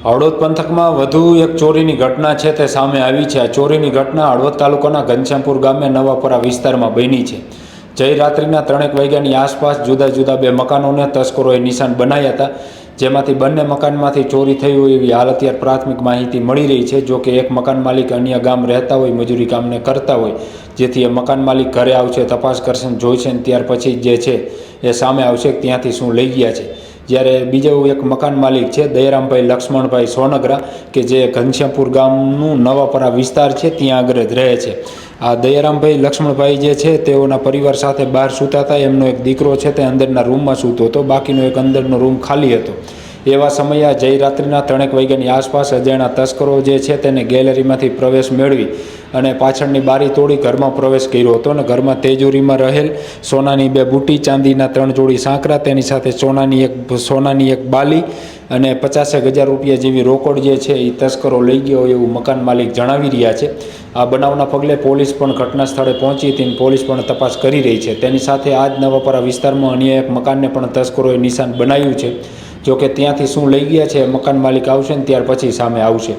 હળવદ પંથકમાં વધુ એક ચોરીની ઘટના છે તે સામે આવી છે. આ ચોરીની ઘટના હળવદ તાલુકાના ઘનશ્યામપુર ગામે નવાપરા વિસ્તારમાં બની છે. જઈ રાત્રિના ત્રણેક વાગ્યાની આસપાસ જુદા જુદા બે મકાનોને તસ્કરોએ નિશાન બનાવ્યા હતા, જેમાંથી બંને મકાનમાંથી ચોરી થઈ હોય એવી હાલ અત્યારે પ્રાથમિક માહિતી મળી રહી છે. જો કે એક મકાન માલિક અન્ય ગામ રહેતા હોય, મજૂરી કામને કરતા હોય, જેથી એ મકાન માલિક ઘરે આવશે, તપાસ કરશે જોઈશે ત્યાર પછી જે છે એ સામે આવશે, ત્યાંથી શું લઈ ગયા છે. જ્યારે બીજો એક મકાન માલિક છે, દયારામભાઈ લક્ષ્મણભાઈ સોનગરા, કે જે ઘનશ્યામપુર ગામનું નવાપરા વિસ્તાર છે, ત્યાં આગળ જ રહે છે. આ દયારામભાઈ લક્ષ્મણભાઈ જે છે, તેઓના પરિવાર સાથે બહાર સૂતા હતા. એમનો એક દીકરો છે, તે અંદરના રૂમમાં સૂતો હતો. બાકીનો એક અંદરનો રૂમ ખાલી હતો. એવા સમયે આ જયરાત્રિના ત્રણેક વાગ્યાની આસપાસ અજાણ્યા તસ્કરો જે છે તેને ગેલેરીમાંથી પ્રવેશ મેળવી અને પાછળની બારી તોડી ઘરમાં પ્રવેશ કર્યો હતો અને ઘરમાં તેજોરીમાં રહેલ સોનાની બે બુટી, ચાંદીના ત્રણ જોડી સાંકરા, તેની સાથે સોનાની એક સોનાની એક બાલી અને પચાસેક હજાર રૂપિયા જેવી રોકડ જે છે એ તસ્કરો લઈ ગયો એવું મકાન માલિક જણાવી રહ્યા છે. આ બનાવના પગલે પોલીસ પણ ઘટના સ્થળે પહોંચી હતી પોલીસ પણ તપાસ કરી રહી છે. તેની સાથે આજ નવાપરા વિસ્તારમાં અન્ય એક મકાનને પણ તસ્કરોએ નિશાન બનાવ્યું છે. જો કે ત્યાંથી શું લઈ ગયા છે, મકાન માલિક આવશે ને ત્યાર પછી સામે આવશે.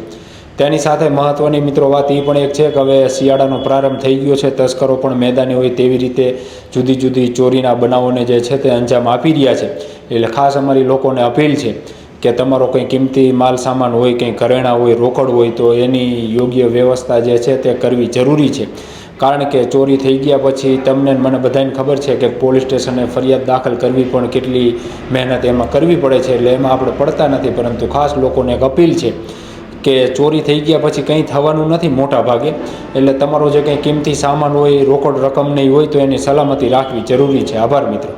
તેની સાથે મહત્ત્વની મિત્રો વાત એ પણ એક છે કે હવે શિયાળાનો પ્રારંભ થઈ ગયો છે, તસ્કરો પણ મેદાની હોય તેવી રીતે જુદી જુદી ચોરીના બનાવોને જે છે તે અંજામ આપી રહ્યા છે. એટલે ખાસ અમારી લોકોને અપીલ છે કે તમારો કંઈ કિંમતી માલ સામાન હોય, કંઈ ઘરેણાં હોય, રોકડ હોય તો એની યોગ્ય વ્યવસ્થા જે છે તે કરવી જરૂરી છે. કારણ કે ચોરી થઈ ગયા પછી તમને મને બધાને ખબર છે કે પોલીસ સ્ટેશને ફરિયાદ દાખલ કરવી પણ કેટલી મહેનત એમાં કરવી પડે છે એટલે એમાં આપણે પડતા નથી, પરંતુ ખાસ લોકોને એક અપીલ છે કે ચોરી થઈ ગયા પછી કંઈ થવાનું નથી મોટા ભાગે એટલે તમારો જે કંઈ કિંમતી સામાન હોય, રોકડ રકમ નહીં હોય તો એની સલામતી રાખવી જરૂરી છે. આભાર મિત્રો.